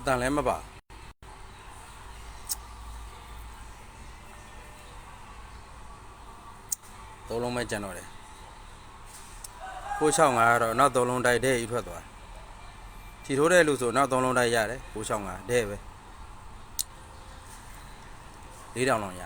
အတန်လည်းမပါသုံးလုံးပဲကျန်တော့တယ်665ကတော့နောက်သုံးလုံးတိုက်တဲ့ဤထွက်သွားချီထိုးတဲ့လူဆိုနောက်သုံးလုံးတိုက်ရတယ်665တဲ့ပဲ4000လောက်ရ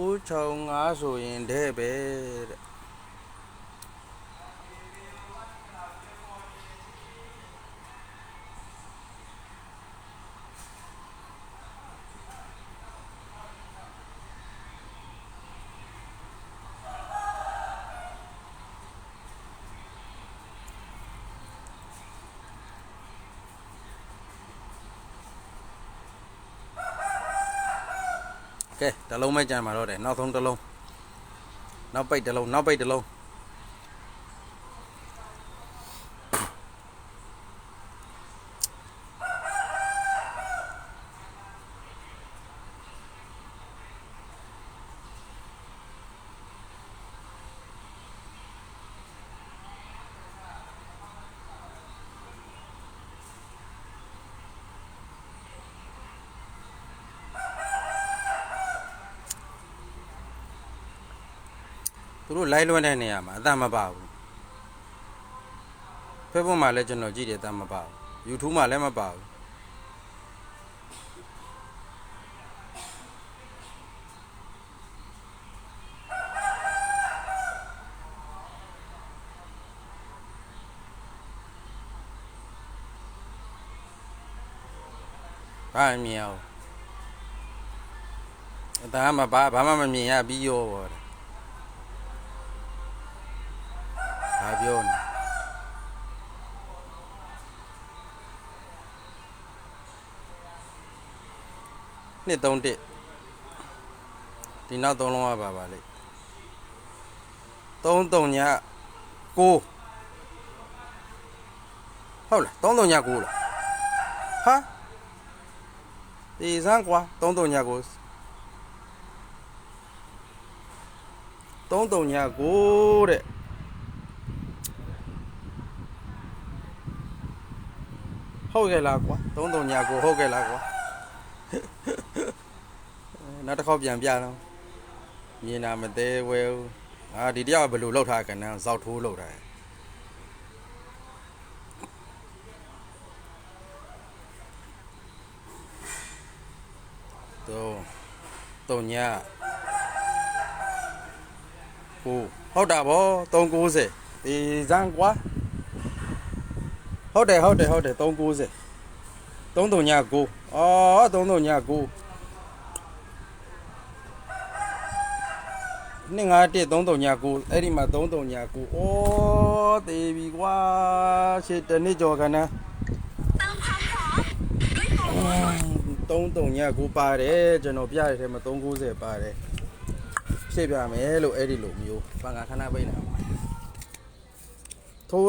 965ဆိုရင်တဲ့ပဲတဲ့ ကဲတစ်လုံးပဲကြံမှာတော့တယ်နောက်ဆုံးတစ်လုံးနောက်ပိတ်တစ်လုံးနောက်ပိတ်တစ်လုံး သူတို့လိုက်လွှဲတဲ့နေရာမှာအတန်မပါဘူး Facebook မှာလည်းကျွန်တော်ကြည့်တယ်အတန်မပါဘူး YouTube မှာလည်းမပါဘူးဘာမှမမြင်အောင်အတန်ကမပါဘာမှမမြင်ရပြီးရောပေါ့တဲ့ ဘာ ပြောနေနှစ်သုံးတစ်ဒီနောက်သုံးလုံးကပါပါလေသုံးသုံးညကိုဟုတ်လားသုံးသုံးညကိုလားဟာဒီစမ်းကွာသုံးသုံးညကိုသုံးသုံးညကိုတဲ့ ဟုတ်ကဲ့လားကွာသုံးတုံညာကိုဟုတ်ကဲ့လားကွာအဲနောက်တစ်ခေါက်ပြန်ပြတော့မြင်တာမသေးဝဲဘူးအာဒီတယောက်ဘယ်လိုလောက်ထားကနန်းဇောက်ထိုးလောက်ထားသုံးတုံညာကိုဟုတ်တာဗော390ဒီဇန်ကွာ ဟုတ်တယ်ဟုတ်တယ်ဟုတ်တယ်390 339အော်339နှစ်ငါတစ်339အဲ့ဒီမှာ339အော်တေးပြီကွာရှစ်တနစ်ကျော်ခဏ339ပါတယ်ကျွန်တော်ပြရတဲ့ထဲမှာ390ပါတယ်ဖြည့်ပြမယ်လို့အဲ့ဒီလိုမျိုးဘာငါခဏပိတ်နေအောင်ထိုး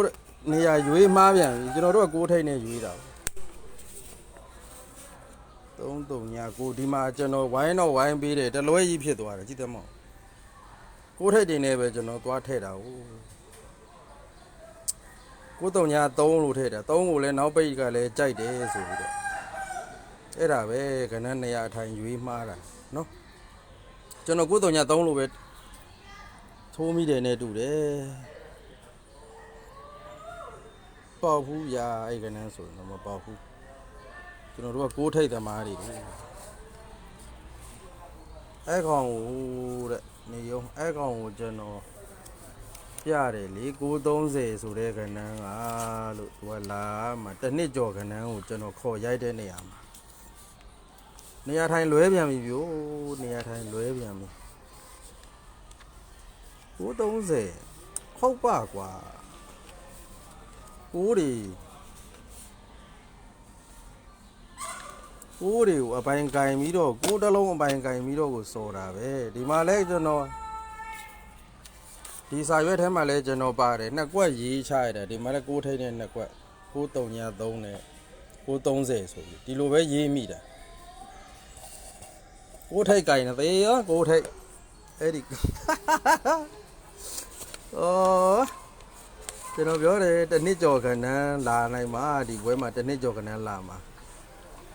နေရာရွေးမှားပြန်ပြီကျွန်တော်တို့ကကိုးထိတ်နဲ့ရွေးတာသုံးတုံညာကိုဒီမှာကျွန်တော်ဝိုင်းတော့ဝိုင်းပေးတယ်တလွဲကြီးဖြစ်သွားတယ်ကြည့်တယ်မော့ကိုးထိတ်တင်နေပဲကျွန်တော်သွားထည့်တာဟုတ်ကိုးတုံညာ3လို့ထည့်တာ3ကိုလည်းနောက်ပိတ်ကလည်းကြိုက်တယ်ဆိုပြီးတော့အဲ့ဒါပဲခဏနေရာအထိုင်ရွေးမှားတာနော်ကျွန်တော်ကိုးတုံညာ3လို့ပဲထိုးမိတယ်နဲ့တူတယ် ပေါက်ဘူးရာအဲ့ကနန်းဆိုရင်တော့မပေါက်ဘူးကျွန်တော်တို့ကကိုးထိတ်သမားတွေလေအဲ့ကောင်ကိုတဲ့နေရုံအဲ့ကောင်ကိုကျွန်တော်ပြတယ်လေ930ဆိုတဲ့ကနန်းကလို့သူကလာမှာတစ်နှစ်ကျော်ကနန်းကိုကျွန်တော်ခေါ်ရိုက်တဲ့နေရာမှာနေရာထိုင်လွဲပြန်ပြီဗျို့နေရာထိုင်လွဲပြန်ပြီ930ဟုတ်ပါကွာ ကိုးတွေကိုးတွေကိုအပိုင်ကင်ပြီးတော့ကိုးတစ်လုံးအပိုင်ကင်ပြီးတော့ကိုစော်တာပဲဒီမှာလဲကျွန်တော်ဒီစာရွက်ထဲမှာလည်းကျွန်တော်ပါတယ်နှစ်ကွက်ရေးချရတယ်ဒီမှာလည်း6ထိပ်နဲ့နှစ်ကွက်93နဲ့930ဆိုပြီးဒီလိုပဲရေးမိတာ6ထိပ်ကင်နေသေးရော6ထိပ်အဲ့ဒီအော် ကျွန်တော်ပြောတယ်တစ်နှစ်ကျော်ခဏန်းလာနိုင်မှာဒီဘွဲမှာတစ်နှစ်ကျော်ခဏန်းလာမှာ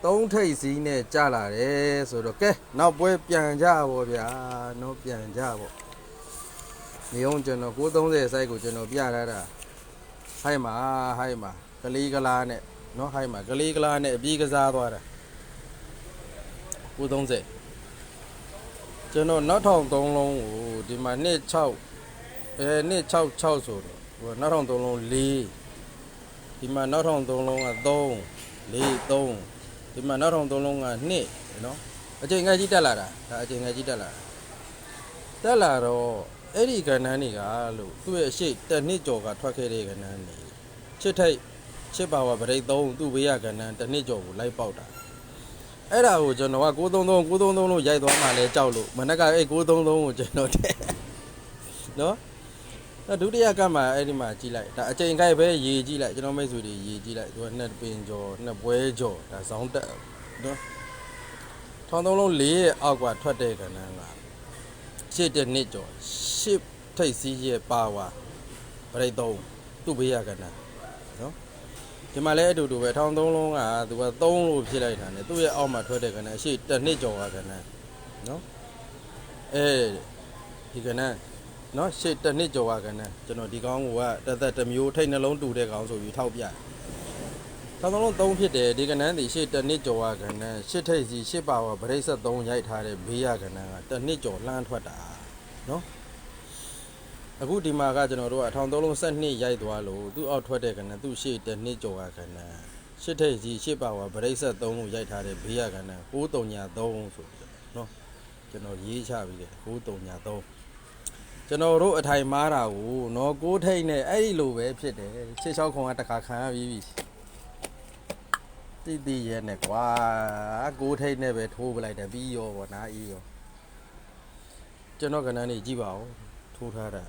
သုံးထိပ်စီးနဲ့ကြာလာတယ်ဆိုတော့ကဲနောက်ပွဲပြန်ကြပါဗျာနော်ပြန်ကြပါနေအောင်ကျွန်တော်930 size ကိုကျွန်တော်ပြထားတာဟိုက်မှာဟိုက်မှာကလေးကလားနဲ့နော်ဟိုက်မှာကလေးကလားနဲ့အပြီးကစားသွားတာ930ကျွန်တော်နောက်ထောင်3လုံးကိုဒီမှာနှစ်6အဲနှစ်6 6ဆိုတော့ ဟိုနောက်ထောင်3လုံး4ဒီမှာနောက်ထောင်3လုံးက3 4 3ဒီမှာနောက်ထောင်3လုံးက2နော်အချိန်ငယ်ကြီးတက်လာတာဒါအချိန်ငယ်ကြီးတက်လာတာတက်လာတော့အဲ့ဒီကဏ္ဍတွေကလို့သူ့ရဲ့အရှိတစ်နှစ်ကျော်ကထွက်ခဲ့တဲ့ကဏ္ဍတွေချစ်ထိတ်ချစ်ပါဝါဗရိတ်3သူ့ဘေးရကဏ္ဍတစ်နှစ်ကျော်ကိုလိုက်ပေါက်တာအဲ့ဒါကိုကျွန်တော်က933 933လို့ရိုက်သွားမှလဲကြောက်လို့မနက်ကအဲ့933ကိုကျွန်တော်တဲ့နော်အဲ့ ဒုတိယကမှအဲ့ဒီမှာကြည့်လိုက်ဒါအချိန်ခိုက်ပဲရေးကြည့်လိုက်ကျွန်တော်မိတ်ဆွေတွေရေးကြည့်လိုက်သူကနှစ်ပင်ကျော်နှစ်ပွဲကျော်ဒါဇောင်းတက်နော်ထောင်းသုံးလုံး၄ရဲ့အောက်ကထွက်တဲ့ကဏ္ဍကရှစ်တဲ့နှစ်ကျော်ရှစ်ထိတ်စီးရဲ့ပါဝါပရိတ်သုံးသူ့ဘေးရကဏ္ဍနော်ဒီမှာလည်းအတူတူပဲထောင်းသုံးလုံးကသူက3လို့ဖြစ်လိုက်တာねသူ့ရဲ့အောက်မှာထွက်တဲ့ကဏ္ဍရှစ်တစ်နှစ်ကျော်ကကဏ္ဍနော်အဲဒီကဏ္ဍ နော်ရှေ့တစ်နှစ်ကျော်ကကနေကျွန်တော်ဒီကောင်းကတက်သက်တစ်မျိုးထိတ်နှလုံးတူတဲ့ကောင်းဆိုပြီးထောက်ပြတယ်။သောင်းလုံးသုံးဖြစ်တယ်ဒီကနန်းဒီရှေ့တစ်နှစ်ကျော်ကကနေရှစ်ထိတ်စီရှစ်ပါဝဗရိတ်ဆက်3ရိုက်ထားတဲ့ဘေးရကနန်းကတစ်နှစ်ကျော်လှမ်းထွက်တာနော်အခုဒီမှာကကျွန်တော်တို့ကအထောင်သုံးလုံးဆက်နှစ်ရိုက်သွားလို့သူ့အောက်ထွက်တဲ့ကနန်းသူ့ရှေ့တစ်နှစ်ကျော်ကကနန်းရှစ်ထိတ်စီရှစ်ပါဝဗရိတ်ဆက်3ကိုရိုက်ထားတဲ့ဘေးရကနန်း9303ဆိုပြီးတော့နော်ကျွန်တော်ရေးချပြီးတယ်9303 ကျွန်တော်တို့အထိုင်မားတာကိုနော်ကိုးထိတ်နဲ့အဲ့ဒီလိုပဲဖြစ်တယ်ချစ်ချောက်ခုံကတခါခံရပြီးပြီတိတိရဲနဲ့ကွာကိုးထိတ်နဲ့ပဲထိုးပလိုက်တယ်ပြီးရောဗောနာအေးရောကျွန်တော်ကဏ္ဍနေကြည့်ပါဦးထိုးထားတာ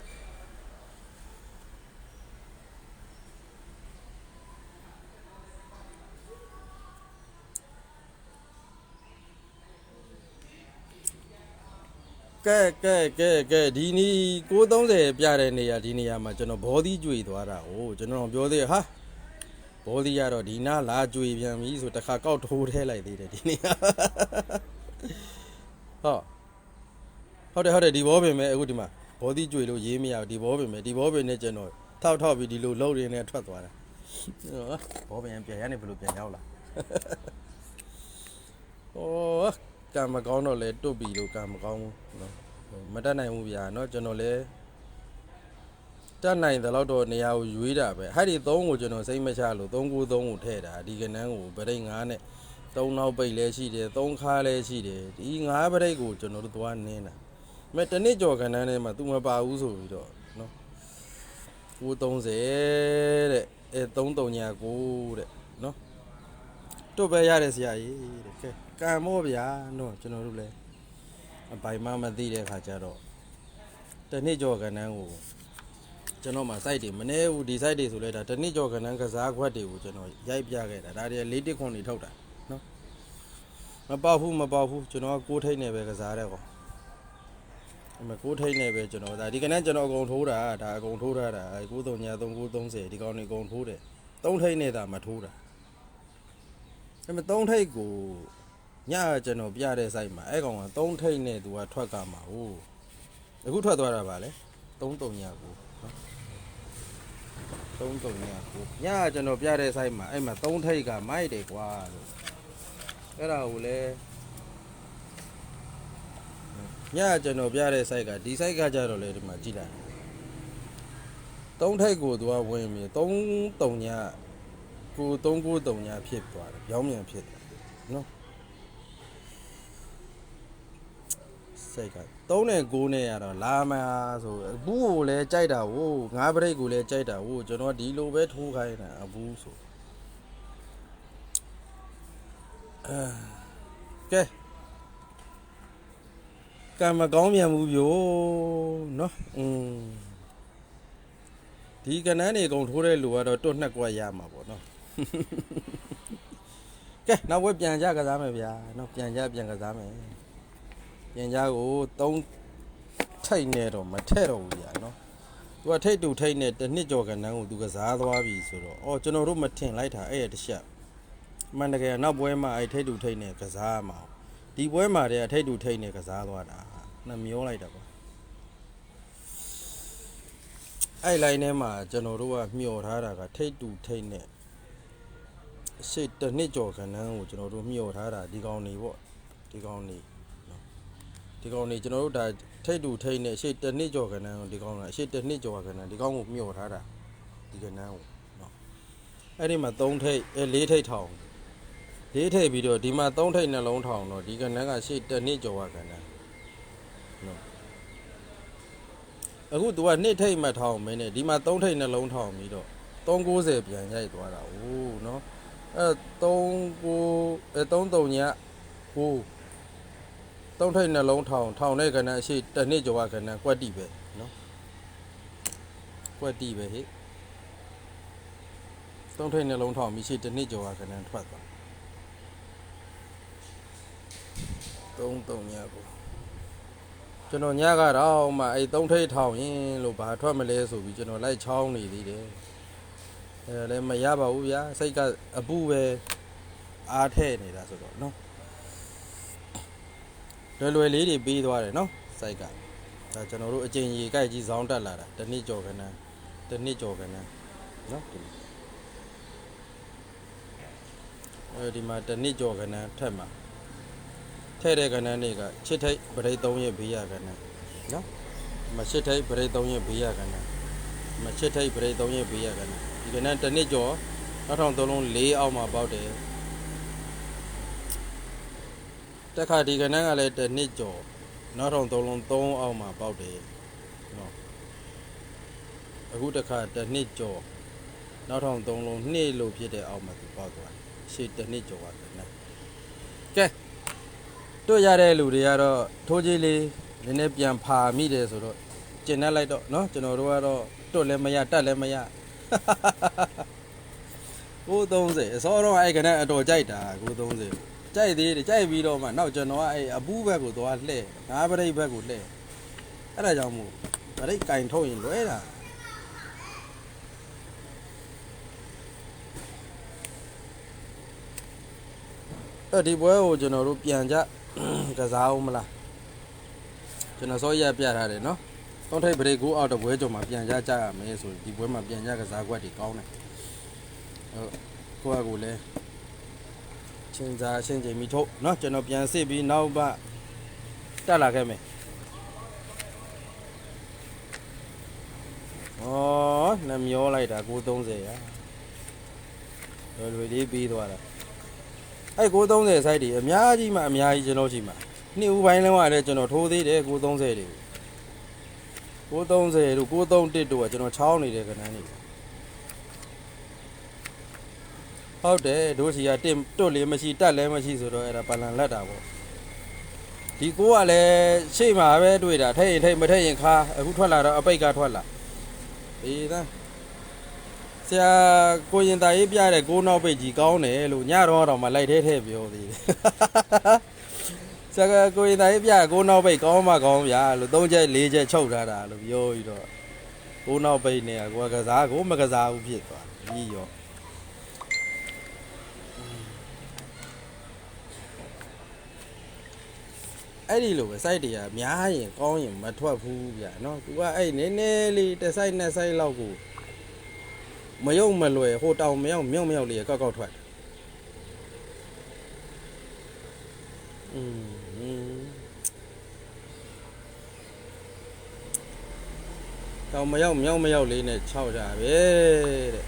ကဲကဲကဲကဲဒီနီ630ပြတဲ့နေရာဒီနေရာမှာကျွန်တော်ဘောသီးကြွေသွားတာဟိုကျွန်တော်ပြောသေးတယ်ဟာဘောသီးရတော့ဒီနာလာကြွေပြန်ပြီဆိုတခါကောက်ထိုးထဲလိုက်သေးတယ်ဒီနေရာဟောဟုတ်တယ်ဟုတ်တယ်ဒီဘောပင်ပဲအခုဒီမှာဘောသီးကြွေလို့ရေးမရဘူးဒီဘောပင်ပဲဒီဘောပင်နဲ့ကျွန်တော်ထောက်ထောက်ပြီးဒီလိုလှုပ်ရင်းနဲ့ထွက်သွားတာဘောပင်ပြန်ရနေဘယ်လိုပြန်ရောက်လာဟော ကံမကောင်းတော့လဲတွတ်ပြီလို့ကံမကောင်းဘူးနော်မတတ်နိုင်ဘူးဗျာနော်ကျွန်တော်လဲတတ်နိုင်တဲ့လောက်တော့နေရာကိုရွေးတာပဲဟဲ့ဒီ၃ကိုကျွန်တော်စိတ်မချလို့၃ကို၃ကိုထည့်တာဒီကနန်းကိုဗရိတ်၅နဲ့၃နောက်ပိတ်လဲရှိတယ်၃ခါလဲရှိတယ်ဒီ၅ဗရိတ်ကိုကျွန်တော်တို့သွားနင်းတာမဲတနစ်ကြော်ကနန်းထဲမှာ तू မပါဘူးဆိုပြီးတော့နော်930တဲ့အဲ339တဲ့နော်တွတ်ပဲရတဲ့ဆရာကြီးတဲ့ကဲ ကံမောဗျာနော်ကျွန်တော်တို့လည်းအပိုင်မမသိတဲ့ခါကျတော့တစ်နှစ်ကျော်ကဏ္ဍကိုကျွန်တော်မှ site တွေမနေဘူးဒီ site တွေဆိုလဲဒါတစ်နှစ်ကျော်ကဏ္ဍကစားခွက်တွေကိုကျွန်တော်ရိုက်ပြခဲ့တာဒါတွေလေးတစ်ခွန်တွေထုတ်တာနော်မပေါက်ဘူးမပေါက်ဘူးကျွန်တော်ကကိုးထိတ်နေပဲကစားတဲ့ကောင်အမကိုးထိတ်နေပဲကျွန်တော်ဒါဒီကနေ့ကျွန်တော်အကုန်ထိုးတာဒါအကုန်ထိုးထားတာ93ညာ3 930ဒီကောင်တွေအကုန်ထိုးတယ်3ထိတ်နေတာမထိုးတာအဲ့မဲ့သုံးထိပ်ကို ညကျွန်တော်ပြတဲ့ site မှာအဲ့ကောင်ကသုံးထိပ်နဲ့သူကထွက်ကမှာဟိုအခုထွက်သွားတာပါလေ33ညကိုနော်33ညကိုညကျွန်တော်ပြတဲ့ site မှာအဲ့မှာသုံးထိပ်ကမိုက်တယ်ကွာလို့အဲ့ဒါကိုလည်းညကျွန်တော်ပြတဲ့ site ကဒီ site ကကြတော့လေဒီမှာကြည့်လိုက်သုံးထိပ်ကိုသူကဝင်ပြီး33ညကို393ညာဖြစ်သွားတယ်ပြောင်းပြန်ဖြစ်တယ်နော် စိတ်က3နဲ့9နဲ့ရတော့လာမဆိုဘူးကိုလည်းကြိုက်တာဟိုငါးပရိတ်ကိုလည်းကြိုက်တာဟိုကျွန်တော်ဒီလိုပဲထိုးခိုင်းတာအဘူးဆိုအဲကဲကံမကောင်းမြန်ဘူးဗျိုနော်อืมဒီကနန်းနေအကုန်ထိုးတဲ့လူကတော့တွတ်နှစ်ကွက်ရမှာပေါ့နော်ကဲနောက်ဝက်ပြန်ကြကစားမယ်ဗျာနော်ပြန်ကြပြန်ကစားမယ် ပြန်ကြကိုသုံးထိတ်နေတော့မထဲ့တော့ဘူးဗျာနော်သူကထိတ်တူထိတ်နဲ့တစ်နှစ်ကျော်ကနန်းကိုသူကစားသွားပြီဆိုတော့အော်ကျွန်တော်တို့မထင်လိုက်တာအဲ့ရတစ်ချက်အမှန်တကယ်နောက်ပွဲမှာအဲ့ထိတ်တူထိတ်နဲ့ကစားရမှာဒီပွဲမှာတည်းကထိတ်တူထိတ်နဲ့ကစားသွားတာနှမျောလိုက်တာပေါ့အဲ့ line ထဲမှာကျွန်တော်တို့ကမျှော်ထားတာကထိတ်တူထိတ်နဲ့အရှိတစ်နှစ်ကျော်ခန်းန်းကိုကျွန်တော်တို့မျှော်ထားတာဒီကောင်နေပေါ့ဒီကောင်နေနော် ဒီကောင်နေကျွန်တော်တို့ဒါထိတ်တူထိတ်နေအရှိတနစ်ကျော်ခဏန်းဒီကောင်ကအရှိတနစ်ကျော်ခဏန်းဒီကောင်ကိုမျှော်ထားတာဒီခဏန်းကိုနော်အဲ့ဒီမှာ3ထိတ်အဲ4ထိတ်ထောင်၄ထိတ်ပြီးတော့ဒီမှာ3ထိတ်နှလုံးထောင်တော့ဒီခဏန်းကရှေ့တနစ်ကျော်ခဏန်းနော်အခု तू က2ထိတ်မှထောင်မင်းနဲ့ဒီမှာ3ထိတ်နှလုံးထောင်ပြီးတော့390ပြန်ရိုက်သွားတာဟုတ်နော်အဲ3 9အဲ3 3ညဟိုး သုံးထိပ်နှလုံးထောင်ထောင်တဲ့ကဏ္ဍအရှိတနစ်ကျော်ကဏ္ဍကွက်တိပဲနော်ကွက်တိပဲဟိသုံးထိပ်နှလုံးထောင်ပြီးရှိတနစ်ကျော်ကဏ္ဍထွက်သွားသုံးသုံးညကိုကျွန်တော်ညကတော့မှအဲ့သုံးထိပ်ထောင်ရင်လို့ဘာထွက်မလဲဆိုပြီးကျွန်တော်လိုက်ချောင်းနေသေးတယ်အဲလည်းမရပါဘူးဗျာစိတ်ကအပူပဲအားထဲ့နေတာဆိုတော့နော် လွယ်လွယ်လေးတွေပြီးသွားတယ်နော်စိတ်ကဒါကျွန်တော်တို့အကျဉ်းကြီးကြိုက်ကြီးဇောင်းတက်လာတာတစ်နှစ်ကျော်ခဏတစ်နှစ်ကျော်ခဏနော်ဒီအဲဒီမှာတစ်နှစ်ကျော်ခဏထက်မှာထဲ့တဲ့ကဏ္ဍတွေကချစ်ထိတ်ပရိတ်3ရက်ဘေးရကဏ္ဍနော်မချစ်ထိတ်ပရိတ်3ရက်ဘေးရကဏ္ဍမချစ်ထိတ်ပရိတ်3ရက်ဘေးရကဏ္ဍဒီကဏ္ဍတစ်နှစ်ကျော်နောက်ထောင်သုံးလုံး၄အောက်မှာပေါက်တယ် တက်ခါဒီကဏ္ဍကလည်းတစ်နှစ်ကျော်နောက်ထောင်သုံးလုံး3အောက်မှာပေါက်တယ်နော်အခုတစ်ခါတစ်နှစ်ကျော်နောက်ထောင်သုံးလုံး2လို့ဖြစ်တဲ့အောက်မှာသူပေါက်သွားတယ်ရှေ့တစ်နှစ်ကျော်ကကဏ္ဍကဲ တွေ့ရတဲ့လူတွေကတော့ထိုးကြီးလေးနည်းနည်းပြန်ဖာမိတယ်ဆိုတော့ကျင်တတ်လိုက်တော့เนาะကျွန်တော်တို့ကတော့တွတ်လည်းမရတက်လည်းမရ930အစောတော့အဲ့ကနဲ့အတော်ကြိုက်တာ930 ကြိုက်သေးတယ်ကြိုက်ပြီးတော့မှနောက်ကျွန်တော်ကအဲ့အပူးဘက်ကိုသွားလှဲ့ငါးပရိတ်ဘက်ကိုလှဲ့အဲ့ဒါကြောင့်မို့ပရိတ်ကင်ထုတ်ရင်လွဲတာအဲ့ဒီပွဲကိုကျွန်တော်တို့ပြန်ကြကစားအောင်မလားကျွန်တော်စောရက်ပြထားတယ်နော်တောင်းထိတ်ဘရိတ်ကိုအောက်တော့ဘွဲကြော်မှာပြန်ကြကြရမယ်ဆိုဒီဘွဲမှာပြန်ကြကစားကွက်တွေကောင်းတယ်ဟုတ်ကိုယ့်အကူလည်း ချင်းစားရှင်းချိန်မိထုတ်နော်ကျွန်တော်ပြန်စစ်ပြီးနောက်မှတက်လာခဲ့မယ်ဩနှမျောလိုက်တာ930ရာလွယ်လွယ်လေးပြီးသွားတာအဲ့930 site တွေအများကြီးမှအများကြီးကျွန်တော်ရှိမှာနှစ်ဦးပိုင်းလုံးကလည်းကျွန်တော်ထိုးသေးတယ်930တွေကို930တို့931တို့ကကျွန်တော်ချောင်းနေတဲ့ကဏ္ဍတွေ ဟုတ်တယ်တို့စီကတစ်တွတ်လေးမရှိတက်လည်းမရှိဆိုတော့အဲ့ဒါပလန်လက်တာပေါ့ဒီကိုကလည်းရှေ့မှာပဲတွေ့တာထိတ်ရင်ထိတ်မထိတ်ရင်ခါအခုထွက်လာတော့အပိတ်ကထွက်လာအေးသားဆရာကိုရင်တာရေးပြတဲ့ကိုနောက်ပိတ်ကြီးကောင်းတယ်လို့ညတော့တော့မှလိုက်သေးသေးပြောသေးတယ်ဆရာကိုရင်တာရေးပြကိုနောက်ပိတ်ကောင်းမှကောင်းဗျာလို့၃ချက်၄ချက်ချုပ်ထားတာလို့ပြောပြီးတော့ကိုနောက်ပိတ်နေကကိုကစားကိုမကစားဘူးဖြစ်သွားကြီးရော အဲ့ဒီလိုပဲ site တွေကများရင်ကောင်းရင်မထွက်ဘူးဗျာနော်သူကအဲ့နည်းနည်းလေးတစ် site နဲ့ site လောက်ကိုမယုံမလွယ်ဟိုတောင်မရောက်မြုံမြောက်လေးကောက်ကောက်ထွက်อืมတောင်မရောက်မြောက်မရောက်လေးနဲ့6ကြပဲတဲ့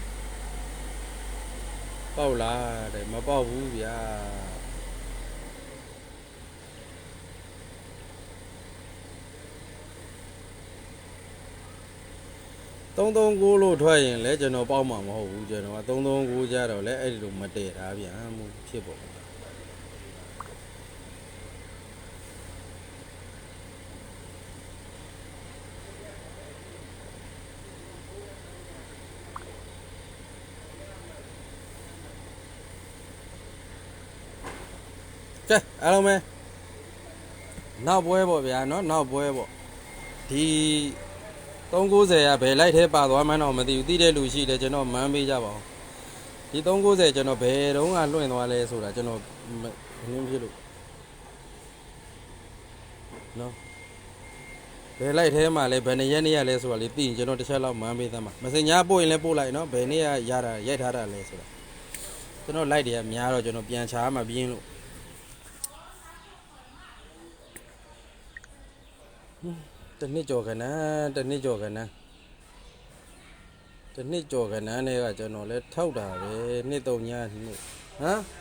ပေါက်လားတဲ့မပေါက်ဘူးဗျာ 339လို့ထွက်ရင်လည်းကျွန်တော်ပေါက်မှာမဟုတ်ဘူးကျွန်တော်က339ကြတော့လည်းအဲ့ဒီလိုမတည့်ထားပြန်မှုဖြစ်ပေါ်ကဲအားလုံးပဲနောက်ပွဲပေါ့ဗျာเนาะနောက်ပွဲပေါ့ဒီ 390ကဘယ်လိုက်ထဲပါသွားမှန်းတော့မသိဘူးသိတဲ့လူရှိတယ်ကျွန်တော်မန်းပေးကြပါဦးဒီ390ကျွန်တော်ဘယ်တုန်းကလွင့်သွားလဲဆိုတာကျွန်တော်မင်းဖြစ်လို့နော်ဘယ်လိုက်ထဲမှာလဲဘယ်နေရက်နေရလဲဆိုတာလေးသိရင်ကျွန်တော်တစ်ချက်လောက်မန်းပေးသမ်းပါမစင်ညာပို့ရင်လည်းပို့လိုက်နော်ဘယ်နေ့ရရတာရိုက်ထားတာလဲဆိုတာကျွန်တော်လိုက်တယ်အများတော့ကျွန်တော်ပြန်ချားမှပြင်းလို့ တစ်နှစ်ကျော်ခဏတစ်နှစ်ကျော်ခဏတစ်နှစ်ကျော်ခဏနဲ့ကကျွန်တော်လဲထောက်တာပဲနှစ်သုံးညနှစ်ဟမ်